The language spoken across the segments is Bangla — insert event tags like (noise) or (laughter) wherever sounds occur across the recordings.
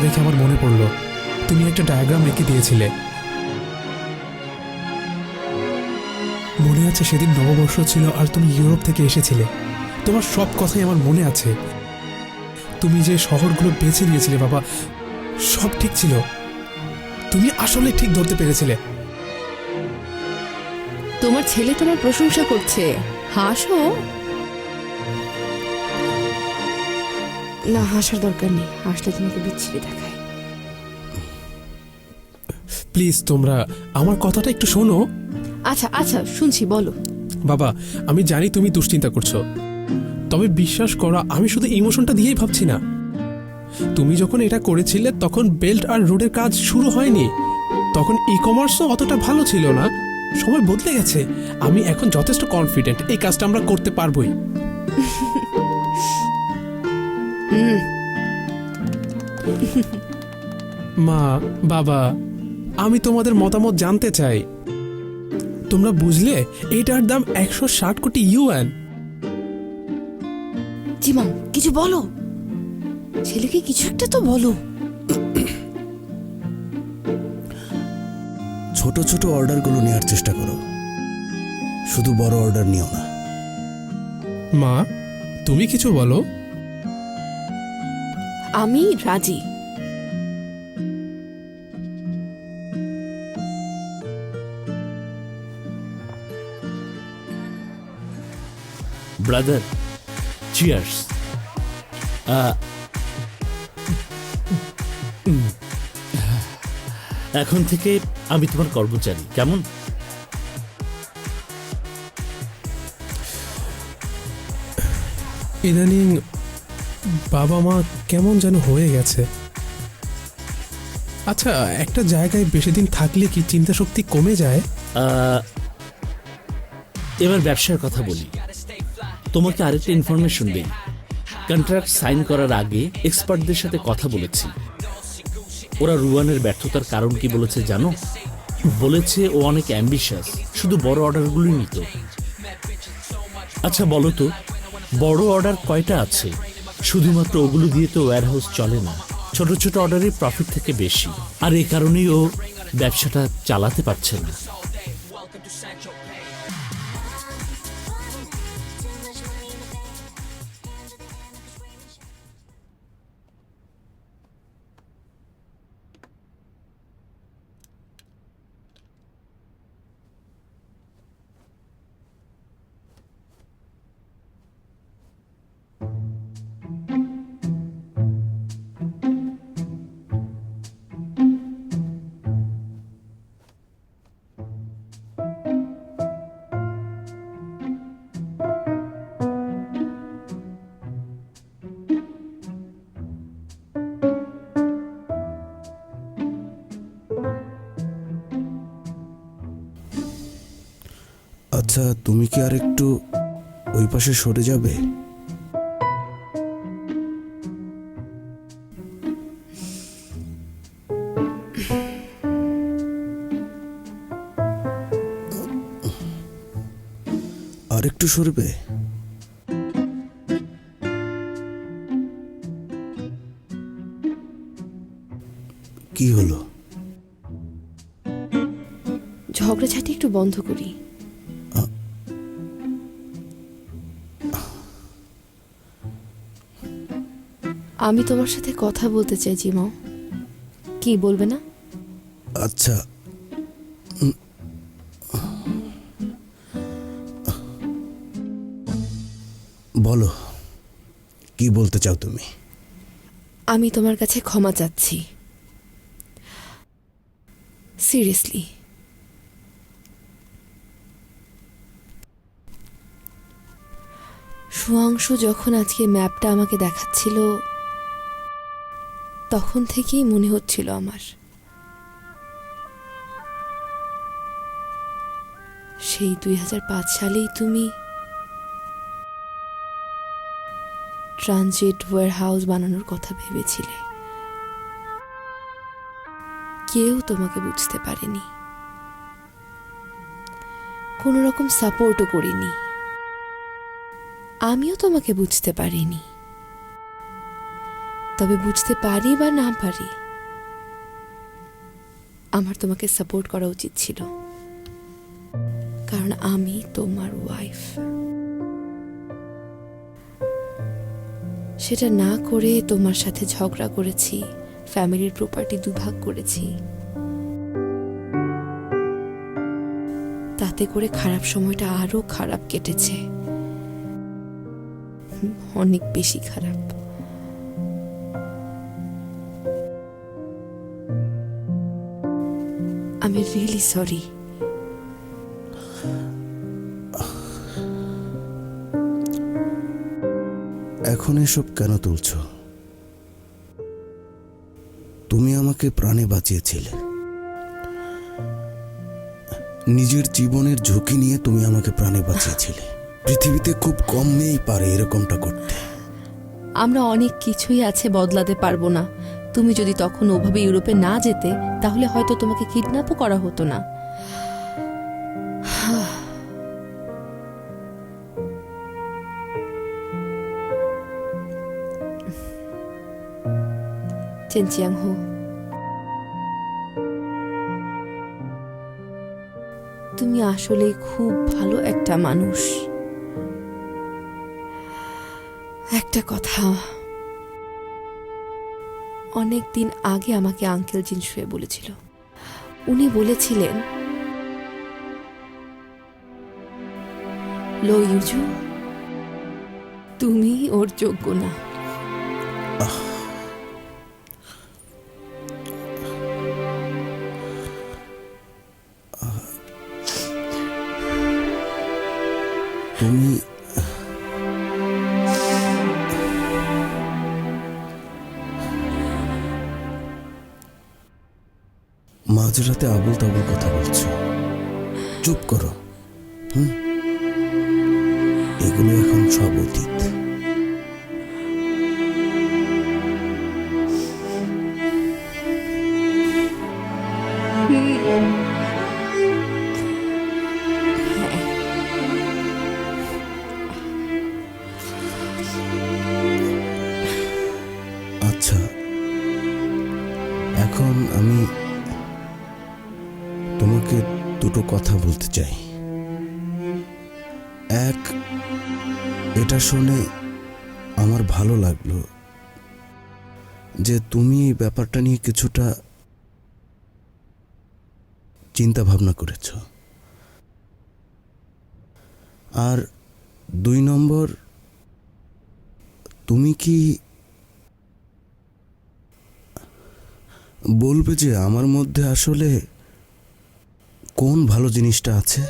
দেখে আমার মনে পড়ল, তুমি একটা ডায়াগ্রাম এঁকে দিয়েছিলে। মনে আছে সেদিন নববর্ষ ছিল আর তুমি ইউরোপ থেকে এসেছিলে। তোমার সব কথাই আমার মনে আছে। তুমি যে শহরগুলো বেছে নিয়েছিলে বাবা, সব ঠিক ছিল। তুমি আসলে ঠিক ধরতে পেরেছিলে। তোমার ছেলে তোমার প্রশংসা করছে। হাসো। না হাসার দরকার নেই। হাসলে তোমাকে বিচ্ছিরি দেখায়। প্লিজ তোমরা আমার কথাটা একটু শোনো। আচ্ছা আচ্ছা শুনছি বলো। বাবা আমি জানি তুমি দুশ্চিন্তা করছ। তবে বিশ্বাস করো আমি শুধু ইমোশনটা দিয়েই ভাবছি না। তুমি যখন এটা করেছিলে তখন বেল্ট আর রোডের কাজ শুরু হয়নি। তখন ই কমার্সও অতটা ভালো ছিল না। সময় বদলে গেছে। আমি এখন যথেষ্ট কনফিডেন্ট এই কাজটা আমরা করতে পারবোই। (laughs) (laughs) মা বাবা আমি তোমাদের মতামত জানতে চাই। তোমরা বুঝলে এটার দাম একশো ষাট কোটি ইউএন। জিমাম কিছু বলো। ছেলেকে কিছু একটা তো বলো। ছোট ছোট অর্ডারগুলো নেওয়ার চেষ্টা করো। শুধু বড় অর্ডার নিও না। মা তুমি কিছু বলো। আমি রাজি। ব্রাদার চিয়ার্স এখন থেকে আমি তোমার কর্মচারী কেমন? ইদানিং বাবা মা কেমন যেন হয়ে গেছে। আচ্ছা একটা জায়গায় বেশি দিন থাকলে কি চিন্তা শক্তি কমে যায়? এবার ব্যবসার কথা বলি। তোমাকে আরেকটা ইনফরমেশন দিই। কন্ট্রাক্ট সাইন করার আগে এক্সপার্টদের সাথে কথা বলেছি। ওরা রুয়ানের ব্যর্থতার কারণ কি বলেছে জানো? বলেছে ও অনেক অ্যাম্বিশাস শুধু বড় অর্ডারগুলোই নিত। আচ্ছা বলো তো, বড় অর্ডার কয়টা আছে? শুধুমাত্র ওগুলো দিয়ে তো ওয়ারহাউস চলে না, ছোট ছোট অর্ডারের প্রফিট থেকে বেশি। আর এই কারণেই ও ব্যবসাটা চালাতে পারছে না। কি আর একটু ওই পাশে সরে যাবে? আর একটু সরবে? কি হলো? ঝগড়াঝাটি একটু বন্ধ করি। আমি তোমার সাথে কথা বলতে চাই জিমাও কি বলবে না? আচ্ছা। বলো কি বলতে চাও তুমি? আমি তোমার কাছে ক্ষমা চাচ্ছি। সিরিয়াসলি সুয়াংশু যখন আজকে ম্যাপটা আমাকে দেখাচ্ছিল তখন থেকেই মনে হচ্ছিল আমার। সেই দুই হাজার পাঁচ সালেই তুমি ট্রানজিট ওয়ার হাউস বানানোর কথা ভেবেছিলে। কেউ তোমাকে বুঝতে পারেনি। কোনো রকম সাপোর্টও করিনি। আমিও তোমাকে বুঝতে পারিনি। তবে বুঝতে পারি বা না পারি, আমার তোমাকে সাপোর্ট করা উচিত ছিল। কারণ আমি তোমার ওয়াইফ সেটা না করে তোমার সাথে ঝগড়া করেছি, ফ্যামিলির প্রপার্টি দুভাগ করেছি। তাতে করে খারাপ সময়টা আরও খারাপ কেটেছে। অনেক বেশি খারাপ। আমি রিয়েলি সরি এখন এসব কেন তুলছ? তুমি আমাকে প্রাণে বাঁচিয়েছিলে। নিজের জীবনের ঝুঁকি নিয়ে তুমি আমাকে প্রাণে বাঁচিয়েছিলে। পৃথিবীতে খুব কম মেয়েই পারে এরকমটা করতে। আমরা অনেক কিছুই আছে বদলাতে পারব না। তুমি যদি তখন ওভাবে ইউরোপে না যেতে, তাহলে হয়তো তোমাকে কিডন্যাপও করা হতো না। হো তুমি আসলে খুব ভালো একটা মানুষ। একটা কথা। অনেক দিন আগে আমাকে আঙ্কেল জিন শুয়ে বলেছিল। উনি বলেছিলেন, লো ইউজু তুমি ওর যোগ্য না। তুমি মাঝরাতে আবল তাবল কথা বলছো। চুপ করো হুম? এগুলো এখন সব অতীত। এক, এটা শুনে আমার ভালো লাগল যে তুমি এই ব্যাপারটা নিয়ে কিছুটা চিন্তা ভাবনা করেছ। আর দুই নম্বর, তুমি কি বলবে যে আমার মধ্যে আসলে কোন ভালো জিনিসটা আছে?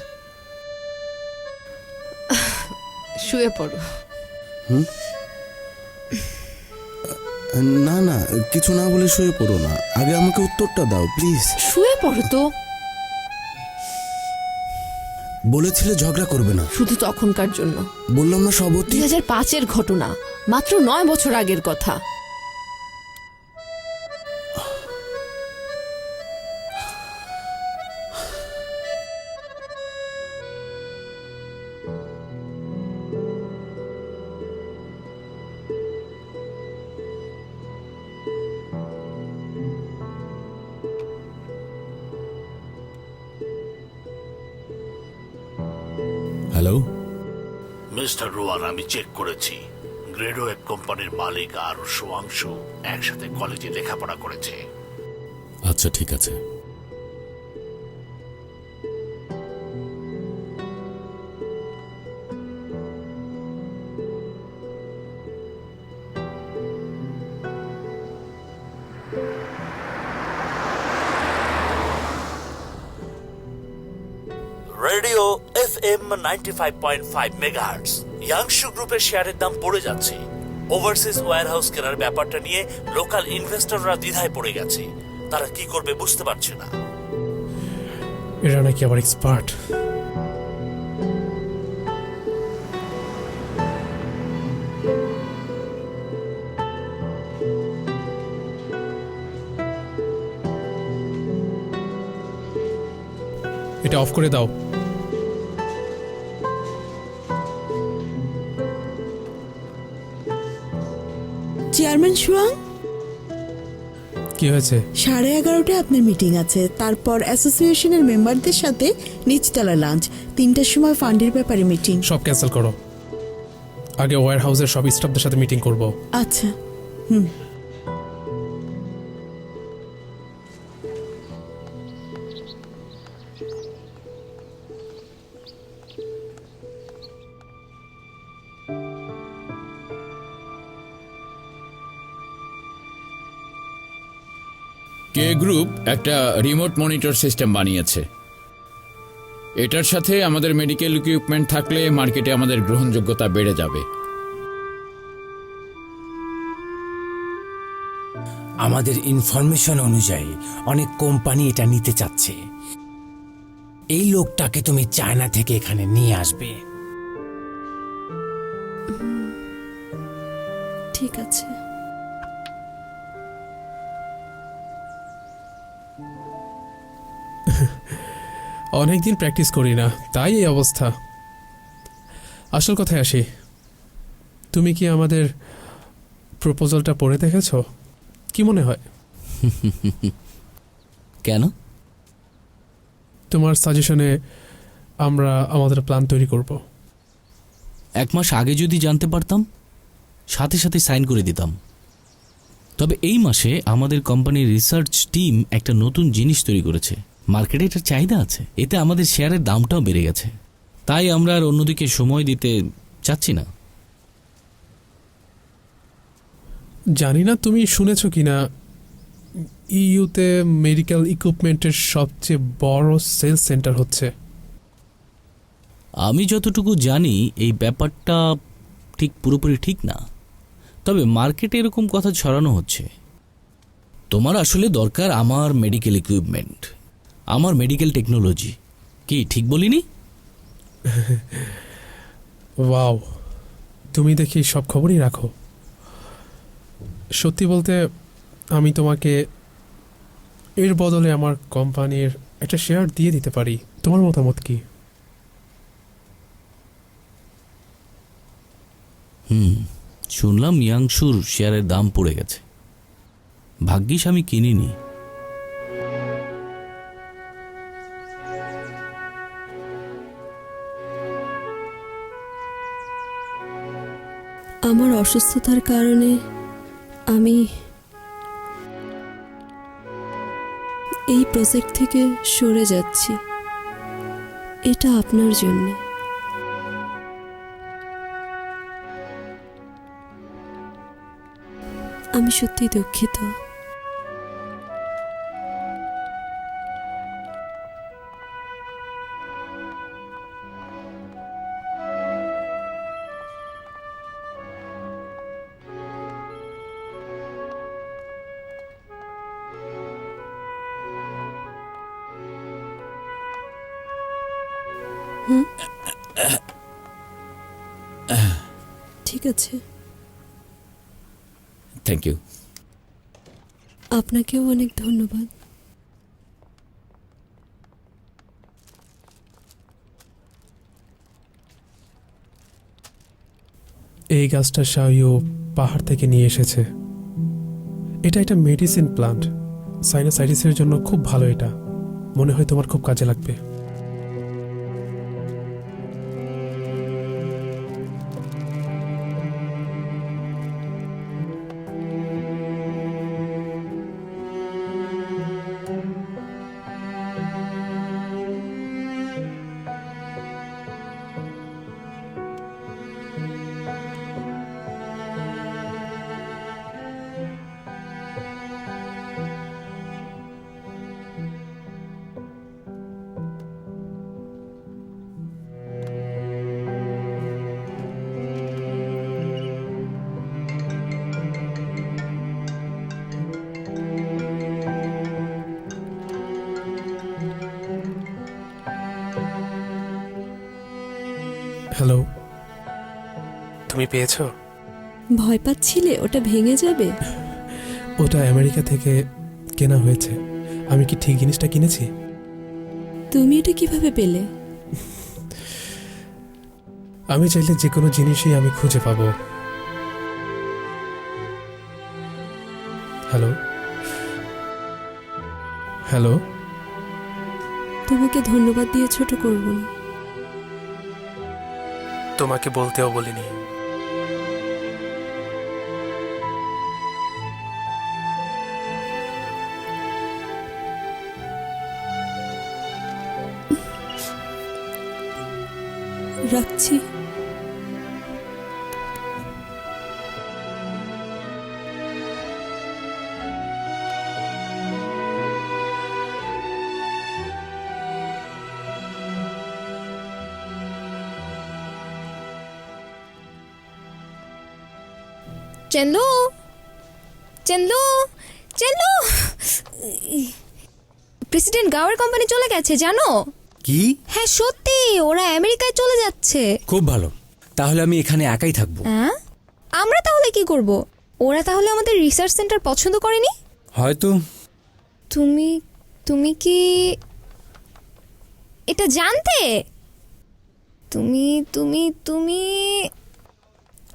শুয়ে পড়ো। না না কিছু না বলে শুয়ে পড়ো না। আগে আমাকে উত্তরটা দাও প্লিজ। শুয়ে পড়ো তো। বলেছিলে ঝগড়া করবে না। শুধু তখনকার জন্য। বললাম না সব দুই হাজার পাঁচের ঘটনা মাত্র নয় বছর আগের কথা। মিস্টার রোয়ান আমি চেক করেছি। গ্রেডো এক কোম্পানির মালিক আর সোয়াংশু একসাথে কলেজে লেখাপড়া করেছে। আচ্ছা ঠিক আছে। Radio F M ninety five point five megahertz. ইয়াংশু গ্রুপের শেয়ারের দাম পড়ে যাচ্ছে। ওভারসিজ ওয়্যারহাউস কেনার ব্যাপারটা নিয়ে লোকাল ইনভেস্টররা দ্বিধায় পড়ে গেছে। তারা কি করবে বুঝতে পারছে না। এরা নাকি আবার এক্সপার্ট এটা অফ করে দাও। চেয়ারম্যান সুয়াং? কি হয়েছে? সাড়ে এগারোটায় আপনার মিটিং আছে। তারপর অ্যাসোসিয়েশনের মেম্বারদের সাথে নিচতলা লাঞ্চ। তিনটার সময় ফান্ডের ব্যাপারে মিটিং। সব ক্যান্সেল করো। আগে ওয়্যার হাউসের সব স্টাফদের সাথে মিটিং করব। আচ্ছা। গ্রুপ একটা রিমোট মনিটর সিস্টেম বানিয়েছে। এটার সাথে আমাদের মেডিকেল ইকুইপমেন্ট থাকলে মার্কেটে আমাদের গ্রহণযোগ্যতা বেড়ে যাবে। আমাদের ইনফরমেশন অনুযায়ী অনেক কোম্পানি এটা নিতে চাচ্ছে। এই লোকটাকে তুমি চায়না থেকে এখানে নিয়ে আসবে। ঠিক আছে। অনেকদিন প্র্যাকটিস করি না তাই এই অবস্থা। আসল কথায় আসি তুমি কি আমাদের প্রপোজালটা পড়ে দেখেছ? কি মনে হয়? (laughs) কেন? তোমার সাজেশনে আমরা আমাদের প্ল্যান তৈরি করব। এক মাস আগে যদি জানতে পারতাম সাথে সাথে সাইন করে দিতাম। তবে এই মাসে আমাদের কোম্পানির রিসার্চ টিম একটা নতুন জিনিস তৈরি করেছে। মার্কেটে এটার চাহিদা আছে। এতে আমাদের শেয়ারের দামটাও বেড়ে গেছে। তাই আমরা আর অন্যদিকে সময় দিতে চাচ্ছি না। জানি না তুমি শুনেছো কি না ইউতে মেডিকেল ইকুইপমেন্টের সবচেয়ে বড় সেলস সেন্টার হচ্ছে। আমি যতটুকু জানি এই ব্যাপারটা ঠিক পুরোপুরি ঠিক না। তবে মার্কেটে এরকম কথা ছড়ানো হচ্ছে। তোমার আসলে দরকার আমার মেডিকেল ইকুইপমেন্ট। আমার মেডিকেল টেকনোলজি কি ঠিক বলিনি? ওয়াও তুমি দেখি সব খবরই রাখো। সত্যি বলতে আমি তোমাকে এর বদলে আমার কোম্পানির একটা শেয়ার দিয়ে দিতে পারি। তোমার মতামত কি? হুম শুনলাম ইয়াংশুর শেয়ারের দাম পড়ে গেছে। ভাগ্যিস আমি কিনিনি। অসুস্থতার কারণে আমি এই প্রজেক্ট থেকে সরে যাচ্ছি। এটা আপনার জন্য। আমি সত্যি দুঃখিত। ঠিক আছে। থ্যাংক ইউ আপনাকেও অনেক ধন্যবাদ। এই গাছটা শাহিও পাহাড় থেকে নিয়ে এসেছে। এটা একটা মেডিসিন প্লান্ট। সাইনাসাইটিসের জন্য খুব ভালো এটা। মনে হয় তোমার খুব কাজে লাগবে। হ্যালো তুমি পেয়েছ? ভয় পাচ্ছিলে? ওটা ভেঙে যাবে? ওটা আমেরিকা থেকে কেনা হয়েছে। আমি কি ঠিক জিনিসটা কিনেছি? তুমি এটা কীভাবে পেলে? আমি চাইলে যে কোনো জিনিসই আমি খুঁজে পাবো। হ্যালো হ্যালো তোমাকে ধন্যবাদ দিয়ে ছোট করব না। তোমাকে বলতেও বলিনি। রাখছি। চেন্দু চেন্দু চেন্দু প্রেসিডেন্ট গাওয়ার কোম্পানি চলে গেছে জানো? কি? হ্যাঁ সত্যি ওরা আমেরিকায় চলে যাচ্ছে। খুব ভালো। তাহলে আমি এখানে একাই থাকব। হ্যাঁ আমরা তাহলে কি করব? ওরা তাহলে আমাদের রিসার্চ সেন্টার পছন্দ করেনি? হয়তো। তুমি তুমি কি এটা জানতে? তুমি তুমি তুমি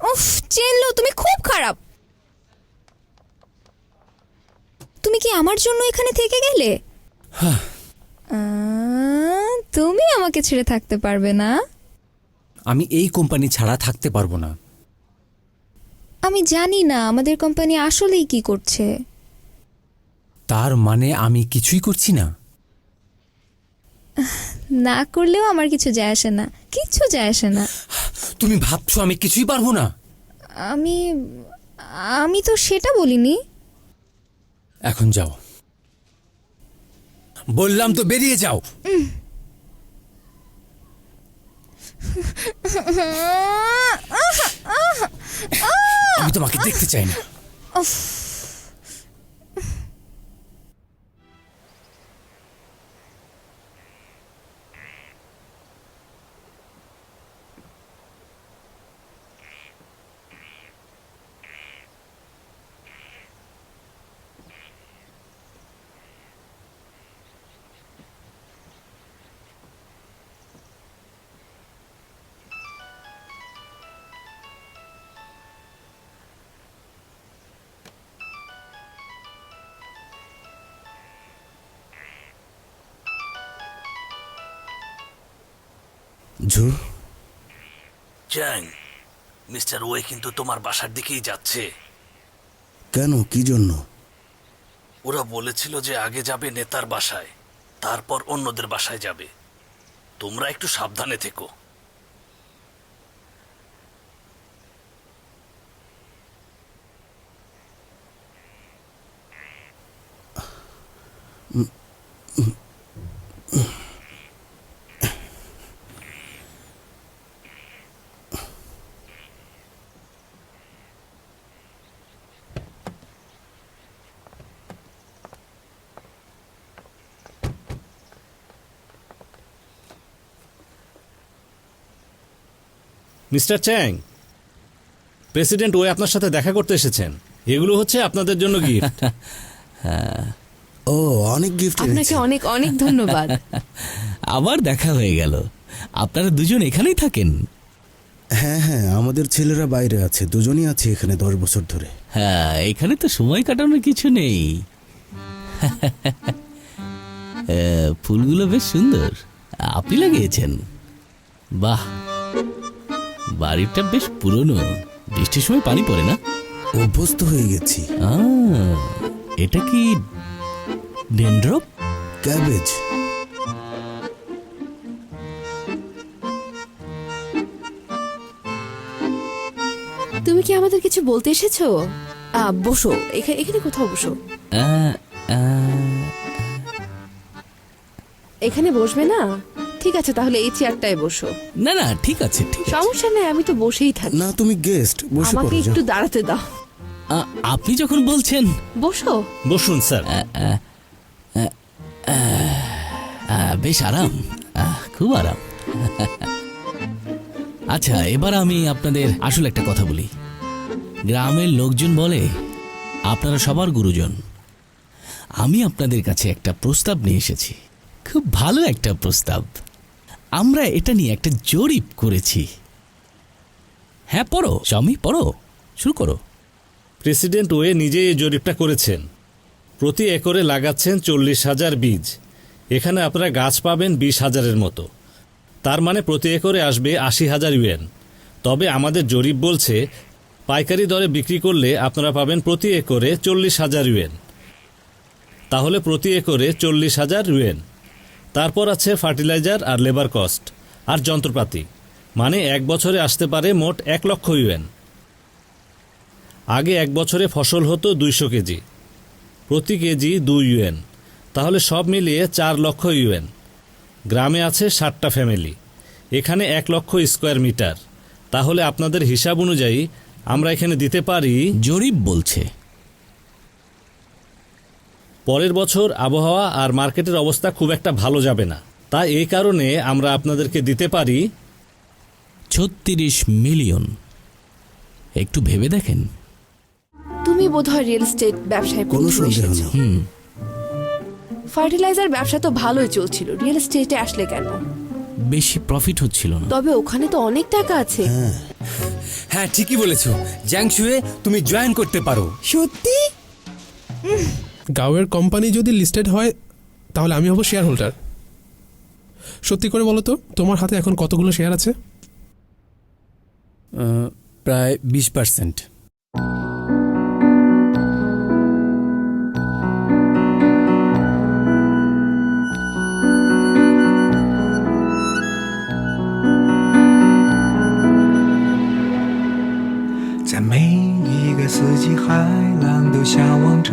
উফ চেনলো তুমি খুব খারাপ। তুমি কি আমার জন্য এখানে থেকে গেলে? আহ, তুমি আমাকে ছেড়ে থাকতে পারবে না। আমি এই কোম্পানি ছাড়া থাকতে পারব না। আমি জানি না আমাদের কোম্পানি আসলেই কি করছে। তার মানে আমি কিছুই করছি না? না করলেও আমার কিছু যায় আসে না। কিচ্ছু যায় আসে না। তুমি ভাবছ আমি কিছুই পারব না? আমি আমি তো সেটা বলিনি। এখন যাও। বললাম তো বেরিয়ে যাও। আমি তোমাকে দেখতে চাই না। হুজুর। চ্যাং মিস্টার ওয়ে কিন্তু তোমার বাসার দিকেই যাচ্ছে। কেন? কি জন্য? ওরা বলেছিল যে আগে যাবে নেতার বাসায় তারপর অন্যদের বাসায় যাবে। তোমরা একটু সাবধানে থেকো। mm মিস্টার চ্যাং প্রেসিডেন্ট ওই আপনার সাথে দেখা করতে এসেছেন। এগুলো হচ্ছে আপনাদের জন্য গিফট (laughs) ও অনেক গিফট আপনাকে অনেক অনেক ধন্যবাদ। (laughs) আবার দেখা হয়ে গেল। আপনারা দুজন এখানেই থাকেন। হ্যাঁ হ্যাঁ আমাদের ছেলেরা বাইরে আছে দুজনই আছে এখানে দশ বছর ধরে। হ্যাঁ এখানে তো সময় কাটানোর কিছু নেই। (laughs) ফুলগুলো বেশ সুন্দর। আপনি লাগিয়েছেন। বাহ বাড়িটা বেশ পুরনো। বৃষ্টির সময় পানি পড়ে না? অভ্যস্ত হয়ে গেছি। আহ, এটা কি ডেন্ড্রপ? ক্যাবেজ। তুমি কি আমাদের কিছু বলতে এসেছ? আহ, বসো এখানে এখানে কোথাও বসো। আহ, আহ, এখানে বসবে না? ঠিক আছে তাহলে এই চেয়ারটায় বসো। না না ঠিক আছে ঠিক আছে। সমস্যা নেই আমি তো বসেই থাকি না তুমি গেস্ট বসে আমাকে পড়ো একটু দাঁড়াতে দাও। আ- আপনি যখন বলছেন বসো। বসুন স্যার। আহ, বেশ আরাম। আহ, খুব আরাম। আচ্ছা এবার আমি আপনাদের আসল একটা কথা বলি। গ্রামের লোকজন বলে আপনারা সবার গুরুজন। আমি আপনাদের কাছে একটা প্রস্তাব নিয়ে এসেছি। খুব ভালো একটা প্রস্তাব। আমরা এটা নিয়ে একটা জরিপ করেছি। হ্যাঁ পড়ো, স্বামী, পড়ো, শুরু করো। প্রেসিডেন্ট ওয়ে নিজেই এই জরিপটা করেছেন। প্রতি একরে লাগাচ্ছেন চল্লিশ হাজার বীজ। এখানে আপনারা গাছ পাবেন বিশ হাজারের মতো। তার মানে প্রতি একরে আসবে আশি হাজার ইউএন। তবে আমাদের জরিপ বলছে, পাইকারি দরে বিক্রি করলে আপনারা পাবেন প্রতি একরে চল্লিশ হাজার ইউএন। তাহলে প্রতি একরে চল্লিশ হাজার ইউএন। তারপর আছে ফার্টিলাইজার আর লেবার কস্ট আর যন্ত্রপাতি। মানে এক বছরে আসতে পারে মোট এক লক্ষ ইউএন। আগে এক বছরে ফসল হতো দুইশো কেজি। প্রতি কেজি দুই ইউএন। তাহলে সব মিলিয়ে চার লক্ষ ইউএন। গ্রামে আছে ষাটটা ফ্যামিলি। এখানে এক লক্ষ স্কোয়ার মিটার। তাহলে আপনাদের হিসাব অনুযায়ী আমরা এখানে দিতে পারি জরিপ বলছে। পরের বছর আবহাওয়া আর মার্কেটের অবস্থা খুব একটা ভালো যাবে না। তাই এই কারণে আমরা আপনাদেরকে দিতে পারি ছত্রিশ মিলিয়ন। একটু ভেবে দেখেন। তুমি বোধহয় রিয়েল এস্টেট ব্যবসায় কোনো সন্দেহ নেই। হুম। ফার্টিলাইজার ব্যবসা তো ভালোই চলছিল রিয়েল এস্টেটে আসলে কেন? বেশি প্রফিট হচ্ছিল না। তবে ওখানে তো অনেক টাকা আছে। হ্যাঁ। ঠিকই বলেছ। জ্যাংশুয়ে তুমি জয়েন করতে পারো। সত্যি? গাওয়ের কোম্পানি যদি লিস্টেড হয় তাহলে আমি হব শেয়ার হোল্ডার সত্যি করে বলো তো তোমার হাতে এখন কতগুলো শেয়ার আছে আহ, প্রায় বিশ পার্সেন্ট在每一个四季，海浪都向往着